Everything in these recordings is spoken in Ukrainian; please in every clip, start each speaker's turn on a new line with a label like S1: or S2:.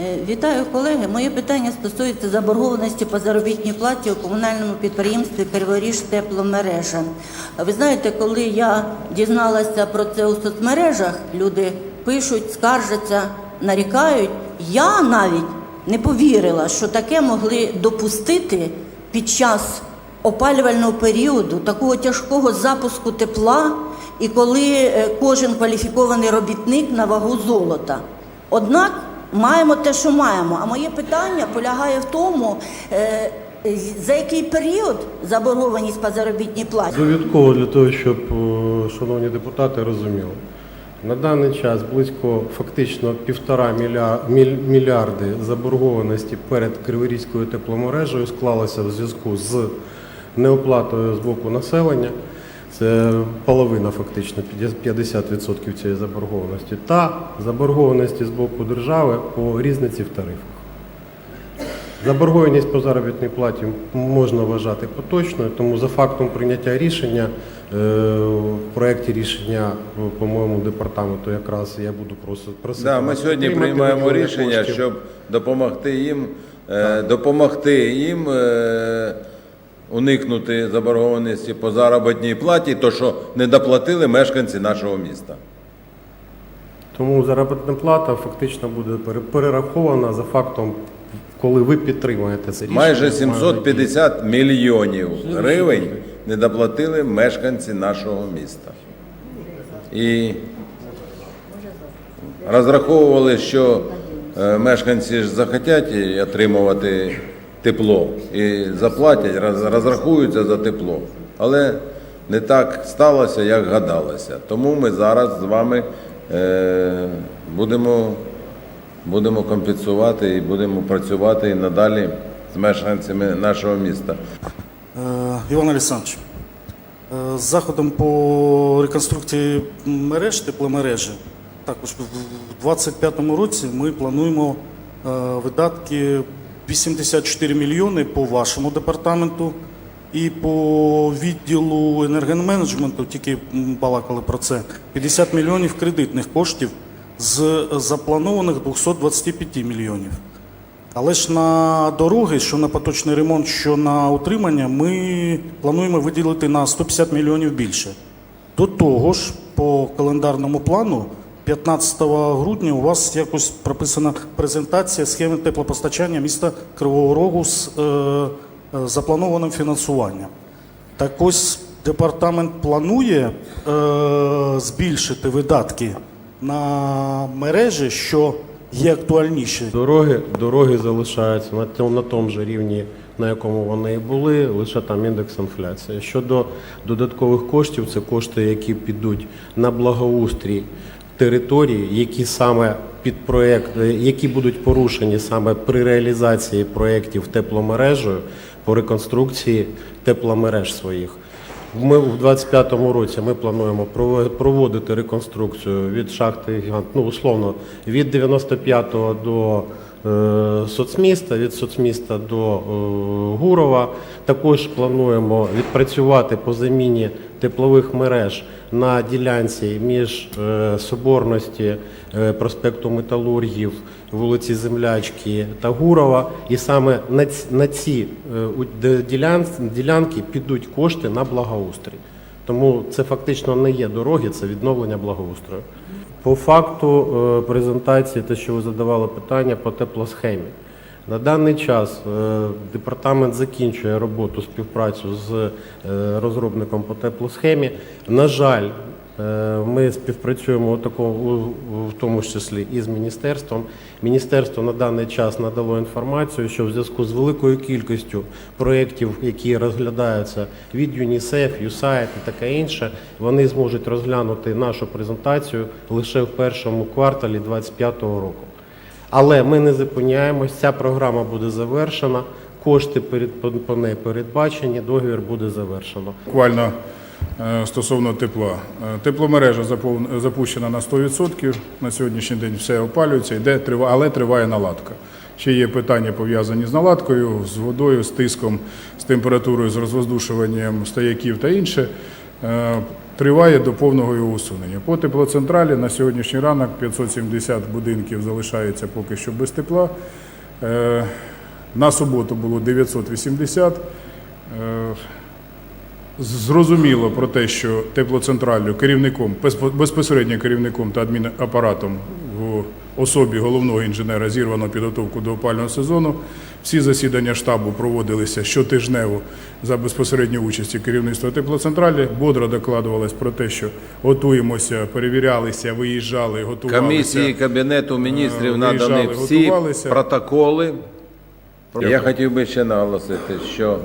S1: Е, Вітаю, колеги. Моє питання стосується заборгованості по заробітній платі у комунальному підприємстві Криворіж тепломережа. Ви знаєте, коли я дізналася про це у соцмережах, люди пишуть, скаржаться, нарікають. Я навіть не повірила, що таке могли допустити під час опалювального періоду, такого тяжкого запуску тепла, і коли е, кожен кваліфікований робітник на вагу золота. Однак маємо те, що маємо. А моє питання полягає в тому, е, за який період заборгованість по заробітній платі.
S2: Довідково для того, щоб е, шановні депутати розуміли. На даний час близько фактично півтора мільярди заборгованості перед Криворізькою тепломережею склалося в зв'язку з неоплатою з боку населення. Це половина фактично 50% цієї заборгованості, та заборгованості з боку держави по різниці в тарифах. Заборгованість по заробітній платі можна вважати поточною, тому за фактом прийняття рішення е, в проєкті рішення, е, по-моєму, департаменту якраз я буду просити просити.
S3: Да, ми сьогодні приймаємо рішення,
S2: коштів.
S3: щоб допомогти їм, е, допомогти їм уникнути заборгованості по заробітній платі, то що не доплатили мешканці нашого міста.
S2: Тому заробітна плата фактично буде пере- перерахована за фактом, коли ви підтримуєте це рішення.
S3: Майже
S2: Має
S3: 750 мільйонів гривень не доплатили мешканці нашого міста. І розраховували, що е, мешканці ж захотять отримувати тепло і заплатять, роз- розрахуються за тепло. Але не так сталося, як гадалося. Тому ми зараз з вами е, будемо будемо компенсувати і будемо працювати і надалі з мешканцями нашого міста.
S4: Е, Іван Олександрович, е, заходом по реконструкції мереж, тепломережі, також в 2025 році ми плануємо видатки 84 мільйони по вашому департаменту і по відділу енергоменеджменту, тільки балакали про це, 50 мільйонів кредитних коштів з запланованих 225 мільйонів. Але ж на дороги, що на поточний ремонт, що на утримання, ми плануємо виділити на 150 мільйонів більше. До того ж, по календарному плану, 15 грудня у вас якось прописана презентація схеми теплопостачання міста Кривого Рогу з е, е, запланованим фінансуванням. Так ось департамент планує е, збільшити видатки на мережі, що є актуальніше.
S2: Дороги, дороги залишаються на тому, на тому ж рівні, на якому вони і були, лише там індекс інфляції. Щодо додаткових коштів, це кошти, які підуть на благоустрій території, які саме під проект, е, які будуть порушені саме при реалізації проєктів тепломережею по реконструкції тепломереж своїх. Ми в 25-му році ми плануємо прово- проводити реконструкцію від шахти гігант, ну условно від 95-го до е, соцміста, від соцміста до е, Гурова. Також плануємо відпрацювати по заміні теплових мереж на ділянці між е, соборності е, проспекту Металургів, вулиці Землячки та Гурова. І саме на ці, е, ділянки підуть кошти на благоустрій. Тому це фактично не є дороги, це відновлення благоустрою. По факту презентації, те, що ви задавали питання по теплосхемі. На даний час е, департамент закінчує роботу, співпрацю з е, розробником по теплосхемі. На жаль, е, ми співпрацюємо в тому числі і з міністерством. Міністерство на даний час надало інформацію, що в зв'язку з великою кількістю проєктів, які розглядаються від ЮНІСЕФ, ЮСАЙД і таке інше, вони зможуть розглянути нашу презентацію лише в першому кварталі 2025 року. Але ми не зупиняємось, ця програма буде завершена, кошти по, неї передбачені, договір буде завершено.
S5: Буквально е, стосовно тепла. Е, Тепломережа запущена на 100%. На сьогоднішній день все опалюється, йде, але триває наладка. Ще є питання пов'язані з наладкою, з водою, з тиском, з температурою, з розвоздушуванням стояків та інше. Триває до повного його усунення. По теплоцентралі на сьогоднішній ранок 570 будинків залишається поки що без тепла. Е, На суботу було 980. Е, Зрозуміло про те, що теплоцентраллю керівником, безпо- безпосередньо керівником та адмінапаратом в особі головного інженера зірвано підготовку до опального сезону. Всі засідання штабу проводилися щотижнево за безпосередньою участі керівництва теплоцентралі. Бодро докладувалось про те, що готуємося, перевірялися, виїжджали, готувалися.
S3: Комісії Кабінету міністрів
S5: Е,
S3: надані всі
S5: готувалися.
S3: протоколи. Я хотів би ще наголосити, що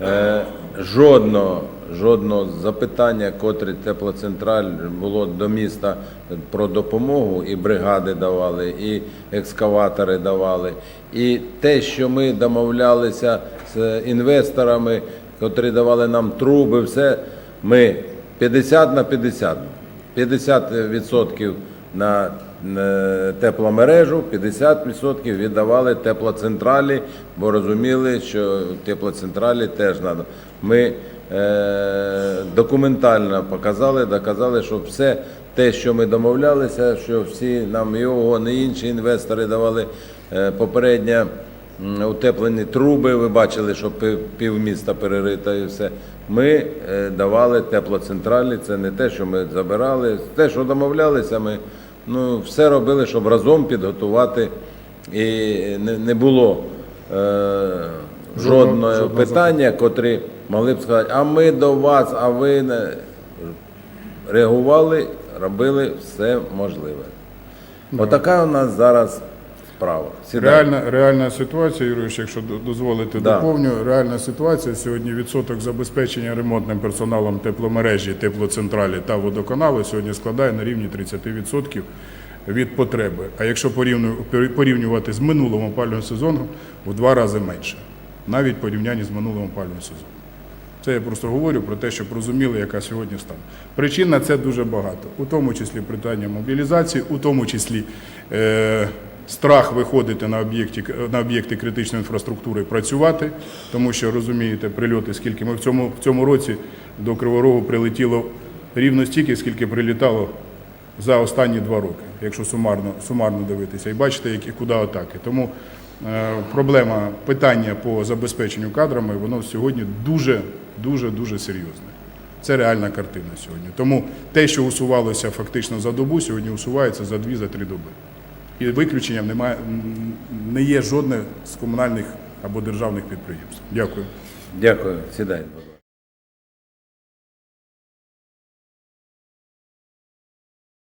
S3: е, жодного, жодного запитання, котрі теплоцентраль було до міста про допомогу, і бригади давали, і екскаватори давали. І те, що ми домовлялися з інвесторами, котрі давали нам труби, все, ми 50 на 50. 50% на е, тепломережу, 50% віддавали теплоцентралі, бо розуміли, що теплоцентралі теж треба. Ми е, документально показали, доказали, що все те, що ми домовлялися, що всі нам його, не інші інвестори давали е, попередньо утеплені труби. Ви бачили, що півміста перерито і все. Ми давали теплоцентралі. Це не те, що ми забирали. Те, що домовлялися, ми ну, все робили, щоб разом підготувати. І не, не було е, жодного
S5: жодного
S3: питання, котрі могли б сказати, а ми до вас, а ви не реагували, робили все можливе. Отака у нас зараз справа. Сідай.
S5: Реальна, реальна ситуація, Юрійович, якщо до- дозволите,
S3: Да.
S5: доповню. Реальна ситуація сьогодні відсоток забезпечення ремонтним персоналом тепломережі, теплоцентралі та водоканалу сьогодні складає на рівні 30% від потреби. А якщо порівню- порівнювати з минулим опалювальним сезоном, в два рази менше, навіть порівнянні з минулим опалювальним сезоном. Це я просто говорю про те, щоб розуміли, яка сьогодні стан. Причин на це дуже багато, у тому числі питання мобілізації, у тому числі е, страх виходити на об'єкті на об'єкти критичної інфраструктури, працювати, тому що розумієте, прильоти, скільки ми в цьому в цьому році до Криворогу прилетіло рівно стільки, скільки прилітало за останні два роки, якщо сумарно, сумарно дивитися, і бачите, які куди атаки. Тому е, проблема питання по забезпеченню кадрами, воно сьогодні дуже, дуже, дуже серйозне. Це реальна картина сьогодні. Тому те, що усувалося фактично за добу, сьогодні усувається за дві, за три доби. І виключенням немає, не є жодне з комунальних або державних підприємств. Дякую.
S3: Дякую. Сідайте.